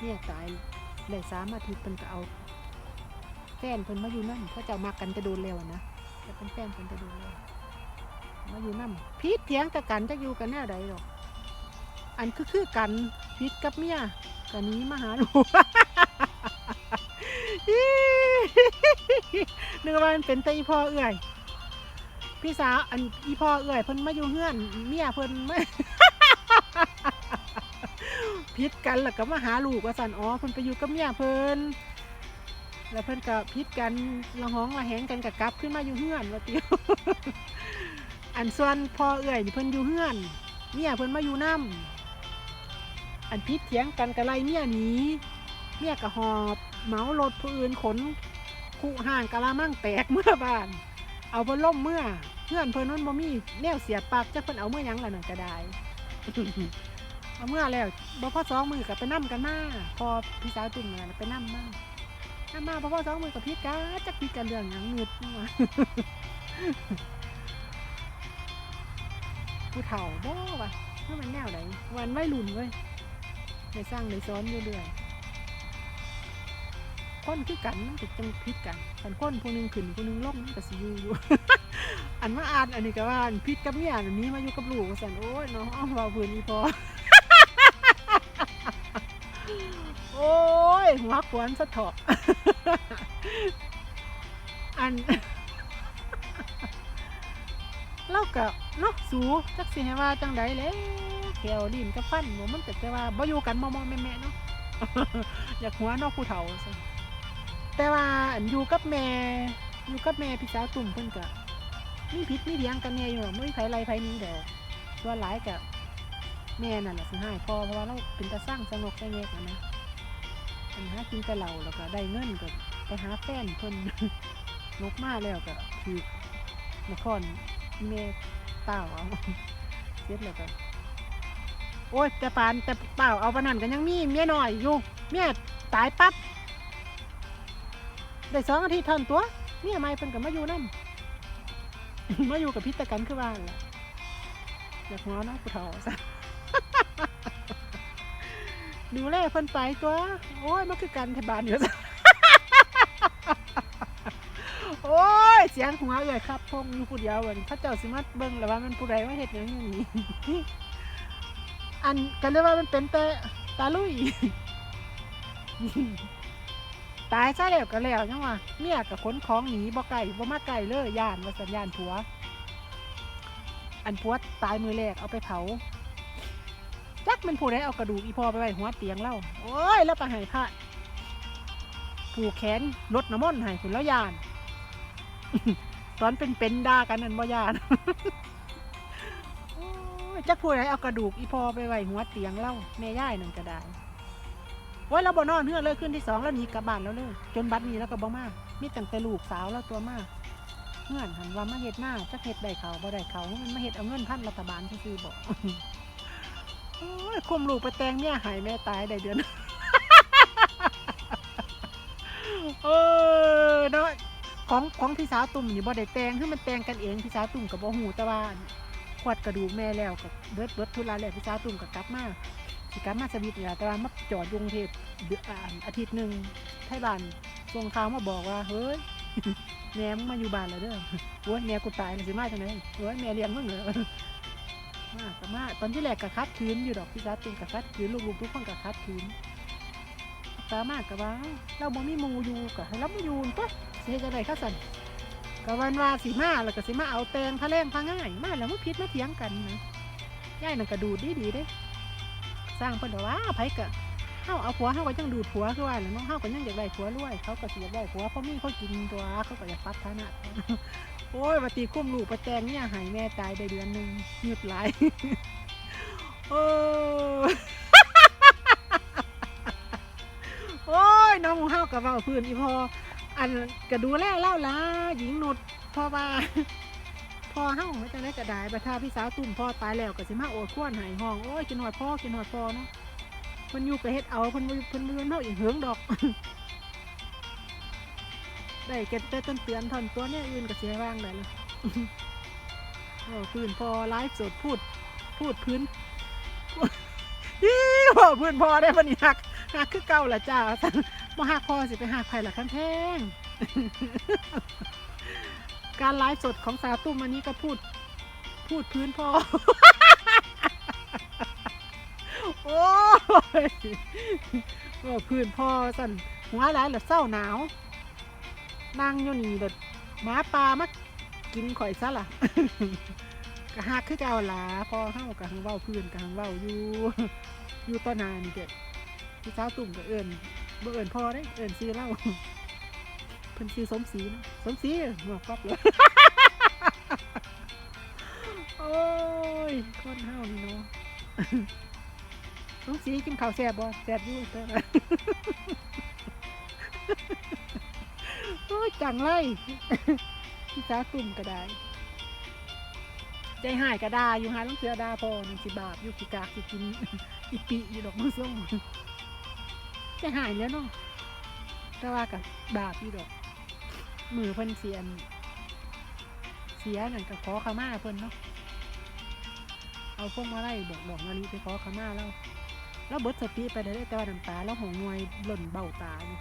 เนี่ยตายได้สามอาทิตย์เพิ่นก็เอา แฟนเพิ่นมาอยู่นั่นเขาจ้ามากันจะโดนแล้วนะแต่เป็นแฟนเพิ่นจะโดนแล้วมาอยู่นั่นพีดเถียงกับกันจะอยู่กันแนวใดหรอกอันคือคือกันพีดกับเมียกันนี้มาหาหนูนึกว่ามันเป็นต่อีพ่อเอื่อยพี่สาวอันอีพ่อเอื่อยเพิ่นมาอยู่เฮือนเมียเพิ่นมา พิษกันแล้วก็มาหาลูกว่าสันอ๋อเพิ่นไปอยู่กับเมียเพิ่นแล้วเพิ่นก็พิษกันละห้องละแหงกันกับกลับขึ้นมาอยู่เฮือนว่าเตียวอันส่วนพ่อเอื่อยเพิ่นอยู่เฮือนเมียเพิ่นมาอยู่น้ำอันพิษเถียงกันกับไรเมียหนีเมียก็หอบเหมารถผู้อื่นขนคู่ห่างกะละมั่งแตกเมื่อบ้าน เอาเพิ่นล่มเมื่อเพื่อนเพิ่นนั้นบ่มีแนวเสียปากจักเพิ่นเอาเมื่อยังล่ะนั่นก็ได้ เอาเมื่อแล้วบ่พอสองมือกับไปนั่กันมาพอพี่สาวตุ่มมาไปนั่มานั่มาบ่พอสองมือกับพี่กาจักพี่กันเรื่องหยังเงืดนี่วะผู้เฒ่าบ่วะนี่มันแนวไหนวันไม่รุ่นเว้ยในสร้างในซ้อนเรื่อยๆคนคือกันมันจะจังพิษกันคันคนผู้หนึงขึ้นผู้หนึงลงมันก็สิอยู่อยู่อันมาอ่านอันนี้ก็ว่าพิษกับเมียอันนี้มาอยู่กับลูกว่าซั่นโอ้ยน้องเอาเว้าพื้นอีพอ โอ้ย หัวขวนสะเถาะอันเล่ากับเนาะสูจักสิให้ว่าจังไดเลยแก้วดินกับฟันบ่มันแต่แต่ว่าบ่อยู่กันมอมๆแม่ๆเนาะอยากหัวนอกผู้เฒ่าแต่ว่าอันอยู่กับแม่อยู่กับแม่พี่สาวตุ่มเพิ่นก็มีผิดมีเถียงกันแน่อยู่บ่มีไผไล่ไผนี้เดอกส่วหลายก็แม่นั่นแหละสิให้พ่อเพราะว่าเราเป็นตาสร้างสงบสงเงกอะนะ อันหากินแต่เหล้าแล้วก็ได้เงินก็ไปหาแฟนเพิ่นนกมาแล้วก็ถือนครเมเต้าเอาเสร็จแล้วก็โอ้ยแต่ปานแต่เต้าเอาปนนั้นก็ยังมีเมียหน้อยอยู่เมียตายปั๊บได้สองอาทิตย์เท่านนตัวเมียใหม่เพิ่นก็มาอยู่นํมาอยู่กับพิษตะกันคือว่าล่ะอยากหัวเนะผู้เฒ่าซะ ดูแลเพิ่นไปตัว โอ้ยมันคือกันเทบานอยู่โอ้ย เสียงหัวเอ่ยครับพงอยู่ผู้เดียววันพระเจ้าสิมาเบิ่งแล้วว่ามันผู้ใดว่าเฮ็ดหยังอย่างนี้อันกันเลยกว่ามันเป็นแต่ตาลุย ตายซะแล้วก็แล้วจังว่าเมียกับขนของหนีบ่ไก่บ่มาไก่เลยย่านว่าสัญญาณผัว อันผัวตายมือแรกเอาไปเผา จักมันผู้ใดเอากระดูกอีพอไปไว้หัวเตียงเล่าโอ้ยแล้วไปให้พระผูกแขนลดน้ำมนต์ให้คุณแล้วยาน ตอนเป็นเป็นด่ากันนั่นบ่ยานจักผู้ใดเอากระดูกอีพอไปไว้หัวเตียงเล่าแม่ย่ายนั่นก็ได้โอ้ยเราบ่นอนเฮือเลยขึ้นที่สองแล้วหนีกลับบ้านแล้วเลยจนบัดนี้แล้วก็บ่มามีตั้งแต่ลูกสาวแล้วตัวมากเงื่อนหันว่ามาเฮ็ดหน้าจักเฮ็ดได้เขาบ่ได้เขามันมาเฮ็ดเอาเงินพันรัฐบาลซื่อบอก โอ้ยคุมลูกไปแตงเนี่ยหายแม่ตายได้เดือนเออเนาะของของพี่สาวตุ่มนี่บ่ได้แตงคือมันแตงกันเองพี่สาวตุ่มกับบ่หูแต่ว่าขวดกระดูกแม่แล้วกับเบิดเบิดทุลาแล้วพี่สาวตุ่มก็กลับมาสิกลับมาสวิตนี่ล่ะแต่ว่ามาจอดยุงเทพเดือนอ่าอาทิตย์หนึ่งไทบ้านส่งข่าวมาบอกว่าเฮ้ยแม่มึงมาอยู่บ้านแล้วเด้อโอ้ยแม่กูตายแล้วสิมาจังได๋โอ้ยแม่เลี้ยงมึงเหรอ มากก็มากตอนที่แรกก็คัดคืนอยู่ดอกพี่สาวตุ่มก็คัดคืนลูกๆทุกคนก็คัดคืนตามากก็ว่าเราบ่มีมูอยู่ก็ให้เราบ่อยู่ตัวสิเฮจังได๋คะสั่นก็วันว่าสิมาแล้วก็สิมาเอาแตงพะแรงพะง่าย มาแล้วมาผิดมาเถียงกันนะยายนั่นก็ดูดดีเด้ สร้างเพิ่นว่าไผก็เฮาเอาผัวเฮาก็ยังดูดผัวคือว่าแล้วเนาะเฮาก็ยังอยากได้ผัวรวย เขาก็สิอยากได้ผัวเพราะมีเขากินตัวเขาก็อยากปรับฐานะ โอ้ยปฏิคุ้มลูกประแตงเนี่ยหายแม่ตายได้เดือนหนึ่งหยุดหลายโอ้ยโอ้ยน้องเฮากับเว้าพื้นอีพออันก็ดูแลเล่าล่ะหญิงนุดพราะว่าพอเฮาไม่จังได้กระดายบัดท่าพี่สาวตุ่มพ่อตายแล้วก็สิมาโอดครวนหายห้องโอ้ยกินหอดพ่อกินหอดพ่อเนาะเพิ่นอยู่ไปเฮ็ดเอาเพิ่นบ่เพิ่นบ่เพิ่นเฮาอีกเหิงดอก ได้เก็บแต่ต้นเตือนท่อนตัวเนี่ยอื่นก็เสียว่างได้เลยโอ้พื้นพอไลฟ์สดพูดพูดพื้นพูดอี้พอพื้นพอได้ปะนี่หักหักคือเก่าละจ้าบ่หักพอสิไปหักไผล่ะคันแพงการไลฟ์สดของสาวตุ้มอันนี้ก็พูด พูดพื้นพอ โอ้ยโอ้พื้นพอสั่นหัวไหลหรือเศร้าหนาว นั่งอยู่นี่เด็ดหมาปลามากินข่อยซะล่ะกะหักคือเก่าหลาพอเข้ากะหังเว้าพื้นกะหังเว้าอยู่อยู่ต้นนานี่เด็ดพี่สาวตุ่มก็เอิญบ่เอิญพอได้เอิญซื้อเล้าเพิ่นซื้อสมศรีนะสมศรีหมวกก๊อบเลยโอ้ยคนเฮานี่เนาะสมศรีกินข้าวแซ่บบ่แซ่บอยู่เด้อ ยจังเลยพี่สาตุ่มก็ได้ ใจหายก็ได้อยู่หาต้องเสือดาพอหนึ่งสิบาทอยู่กี่กากสิกินอีปีอยู่ดอกมือส้มใจหายแล้วเนาะแต่ว่ากับบาปอยู่ดอก มือเพิ่นเสียนเสียนั่นก็ขอขมาเพิ่นเนาะเอาพวกมาไล่บอกดอกมาลีไปขอขมาแล้วแล้วเบิดสติไปได้แต่ว่าน้ำตาแล้วหงงวยหล่นเบ้าตาอยู่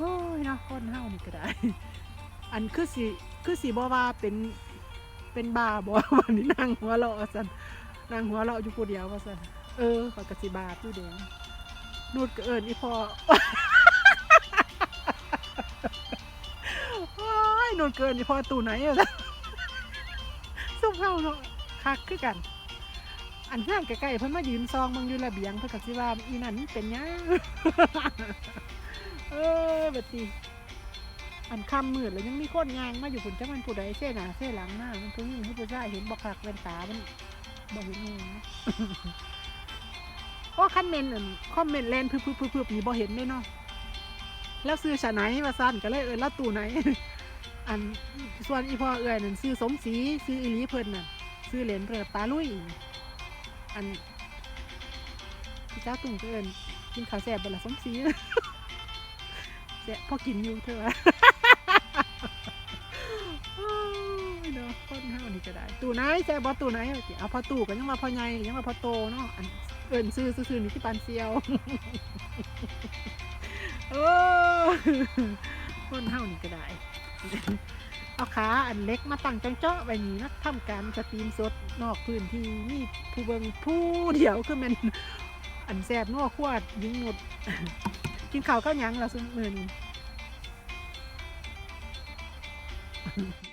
โอ้ยเนาะคนเฮานี่ก็ได้ อันคือสิคือสิบ่ว่าเป็นเป็นบาบ่วันนี้นั่งหัวเราะว่าซั่นนั่งหัวเราะอยู่ผู้เดียวว่าซั่นเออขอยกะสิบาปอยู่เด้อนูดก็เอิ้นอีพ่อโอ้ยนูดเกินอีพ่อตู่ไหนอะซุ่มเฮาเนาะคักคือกัน อันห้างใกล้ๆเพิ่นมายืนซองเบิ่งอยู่ระเบียงเพิ่นก็สิว่าอีนั่นมันเป็นหยัง เออบัดนี้อันคำมืดแล้วยังมีคนยางมาอยู่ผุนจักมันผู้ใดเส้หนาเส้หลังหน้ามันผู้หญิงให้ผู้ชายเห็นบ่คักแว่นตามันบ่เห็นงูนะโอ้คันเมนอั่นคอมเมนต์แลนพึบพึบพึบพึบนี่บ่เห็นเลยเนาะแล้วซื้อชะไหนว่าซั่นก็เลยเอิ้นแล้วตู้ไหน อันส่วนอีพ่อเอื้อยนั่นซื้อสมศรีซื้ออีลีเพิ่นน่ะซื้อเหรียญเพิ่นปลาลุยอันพี่เจ้าตุ่มก็เอิ้นกินข้าวแซ่บบ่ล่ะสมศรี แซ่บพอกินอยู่เถอโอ้ยเนาะคนเฮานี่ก็ได้ ตู้ไหนแซ่บบ่ตู้ไหนเอาพอตู้ก็ยังว่าพอใหญ่ยังว่าพอโตเนาะอันเอินซื้อซื่อนี่ที่ปานเซียวโอ้คนเฮานี่ก็ได้ เอาขาอันเล็กมาตั้งจังเจาะไว้นี่นะทำการสตรีมสดนอกพื้นที่นี่ผู้เบิงผู้เดียวคือมันอันแซ่บนัวขวดยิงหมด กินข้าวก็ยังละซึ่งมือนี้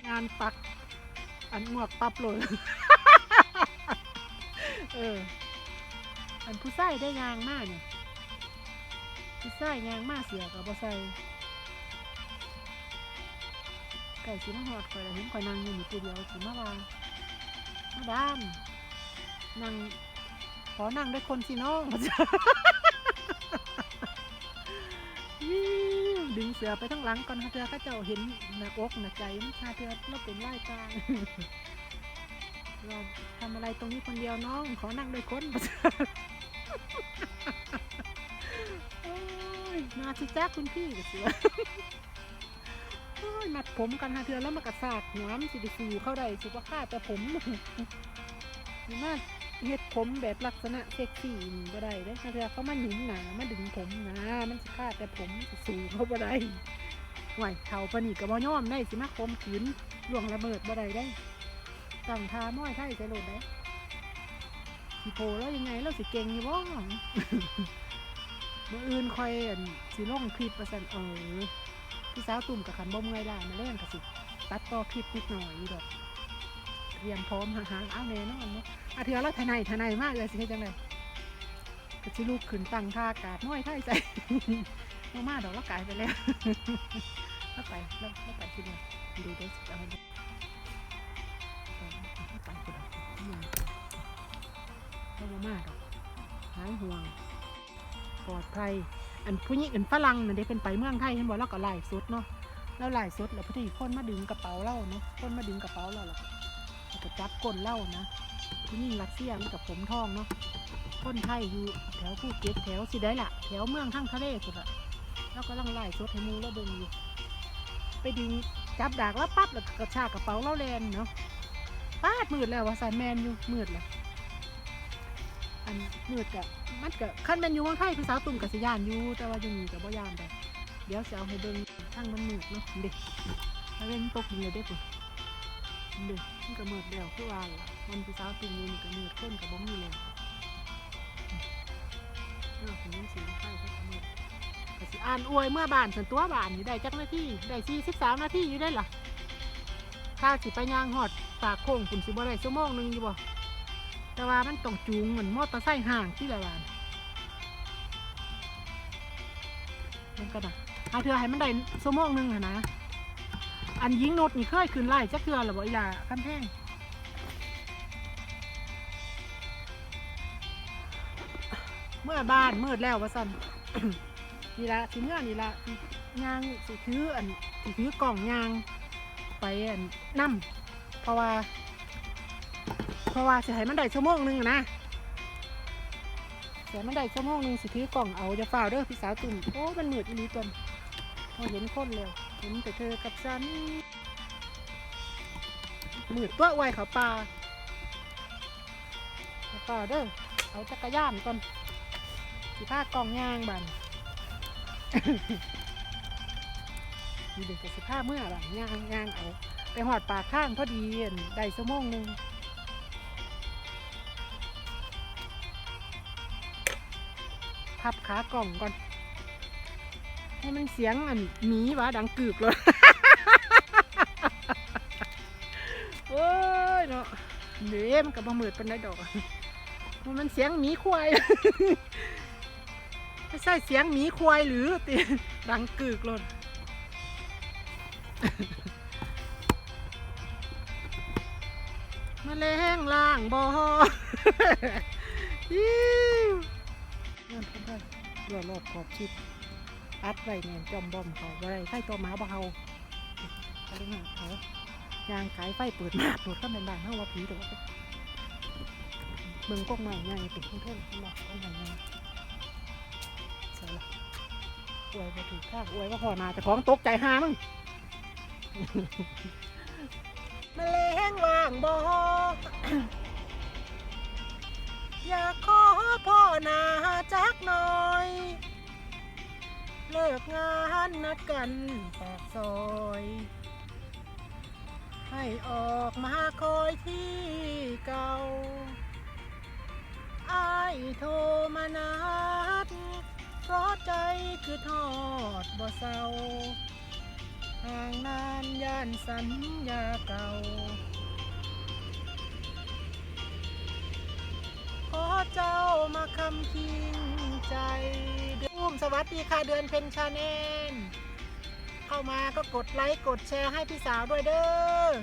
งานปัก อันหมวกปับเลยเออ อันผู้ใส่ได้ยางมากเนี่ยผู้ใส่ยางมากเสียกับบ่ใส่ไก่สีน้ำหอดข่อยเห็นข่อยนางอยู่นี่ตัวเดียวสีมาวางมาดามนั่งขอนั่งด้วยคนสิน้อง ดึงเสือไปทั้งหลังก่อนค่ะเธอข้าเจ้าเห็นหน้าอกหน้าใจมันชาเธอเราเป็นไล่ตางเราทำอะไรตรงนี้คนเดียวน้อง ขอนั่งด้วยคนมาสิจ้าคุณพี่ก็เสือโอ้ยมัดผมกันหาเธอแล้วมากระสากหัวมันสิดิฟูเข้าได้สิว่าฆ่าแต่ผมนี่มา เฮ็ดผมแบบลักษณะเซ็กซี่นี่ได้เด้อหาเธอเขามาหยุมหนามาดึงผมหนามันสิฆ่าแต่ผมสิสูเขาบ่ได้ไหวเท่าปนนีกับบ่ยอมได้สิมาคมขืนล่วงระเบิดบ่ได้ได้ตั้งทาม้อยไทยใจโหลดได้สิโพแล้วยังไงแล้วสิเก่งอยู่บ่เมื่ออื่นคอยอันสิลงคลิปประสันเออพี่สาวตุ่มกับขันบ่เมื่อยล่ะมาเล่นกับสิ ตัดต่อคลิปนิดหน่อยนี่ดอก เตรียมพร้อมหาๆเอาแน่นอนเนาะอาเถือเราทนายทนายมากเลยสิเฮ็ดจังไดก็สิลูกขึ้นตั้งท่ากาดน้อยไทยใจมามาดอกล้วกายไปแล้วแล้วไปแล้วแล้วไปที่นี่ดูได้สิเอาไปไปดอกแล้วมามาดอกหายห่วงปลอดภัยอันผู้หญิงอันฝรั่งน่ะได้เป็นไปเมืองไทยเห็นบ่แล้วก็ไล่สดเนาะแล้วไล่สดแล้วพอดีคนมาดึงกระเป๋าเล่าเนาะคนมาดึงกระเป๋าเราแล้วก็ แล้วก็จับก้นเล่านะผู้หญิงรัสเซียมันกับผมทองเนาะคนไทยอยู่แถวภูเก็ตแถวสิได้ละแถวเมืองทั้งทะเลสุดอะแล้วก็ลังไล่สดให้มูแล้วเบิ่งอยู่ไปดึงจับดากแล้วปั๊บแล้วกระชากกระเป๋าเล่าแลนเนาะป้าดมืดแล้วว่าสันแมนอยู่มืดแล้วอันมืดกะมันกะขั้นแมนอยู่เมืองไทยพี่สาวตุ่มกับสยานอยู่แต่ว่ายู่นี่กับบ่ยานแต่เดี๋ยวจะเอาให้เบิ่งทางมันมืดเนาะเด็กถ้าเว้นตกดินเลยเด็ก เด็กมันก็เมืดแล้วคือว่าล่ะมันพี่สาวตุ่มอยู่นี่ก็มืดคนกับบ่มีแล้วเออผมยังสิไทยเขาก็มืดก็สิอ่านอวยเมื่อบานส่วนตัวบานอยู่ได้จักนาทีได้43นาทีอยู่ได้ล่ะถ้าสิไปย่างฮอดปากโค้งคุณสิบ่ได้ชั่วโมงหนึงอยู่บ่แต่ว่ามันต้องจูงเหมือนมอเตอร์ไซค์ห่างที่ละวานมันก็นะเอาเธอให้มันได้ชั่วโมงหนึงอะนะ อันยิงนดนี่เคยขึ้นไล่จักเทือหรือบ่อีหล่าคันแพงเมื่อบ้านมืดแล้ววะสัน นี่ละสิเมื่อนี่ละสิยางสิถืออันสิถือกล่องยางไปอันนั่เพราะว่า เพราะว่าสิให้มันได้ชั่วโมงหนึงอะนะเสียมันได้ชั่วโมงหนึงสิถือกล่องเอาจะฝ่าเด้อพี่สาวตุ่มโอ้มันมืดอีหลีตัวพอเห็นคนแล้ว เห็นแต่เธอกับฉันมืดตัวไวเขาป่าเขาป่าเด้อเอาจักรยานก่อนสิพากองยางบันมีเด็กกับสิผ้าเมื่อบันย่างยางเอา ไปหอดปากข้างพอดีนได้ชั่วโมงหนึ่งพับขากล่องก่อน ให้มันเสียงอันหมีวะดังกึกเลยโอ้ยเนาะเดี๋ยวมันกับบะมืดเป็นได้ดอกมันเสียงหมีควายไม่ใช่เสียงหมีควายหรือติดังกึกเลยมาแรงล่างบอยิ้วนั่นก็ได้รอดรอดขอบชิด อัดไว้เนี่ยจอมบอมเขาอะไรไฟตัวหมาบ่เฮาเขาเรียกว่าเขายางขายไฟเปิดหน้าเปิดก็เป็นบางเฮาว่าผีตัวเบิ่งกกใหม่ไงติดเพื่อนๆบอกกกใหม่ไงใส่ละอวยไปถูกข้างอวยว่าพอนาแต่ของตกใจหามึงมาเลงว่างบออยากขอพ่อนาจักหน่อย เลิกงานนัดกันปากซอย ให้ออกมาคอยที่เก่าอายโทรมานัดเพราะใจคือทอดบ่เศร้าห่างนานย่านสัญญาเก่า เจ้ามาคำคิงใจดูมสวัสดีค่ะเดือนเพนชาแนลเข้ามาก็กดไลค์กดแชร์ให้พี่สาวด้วยเด้อ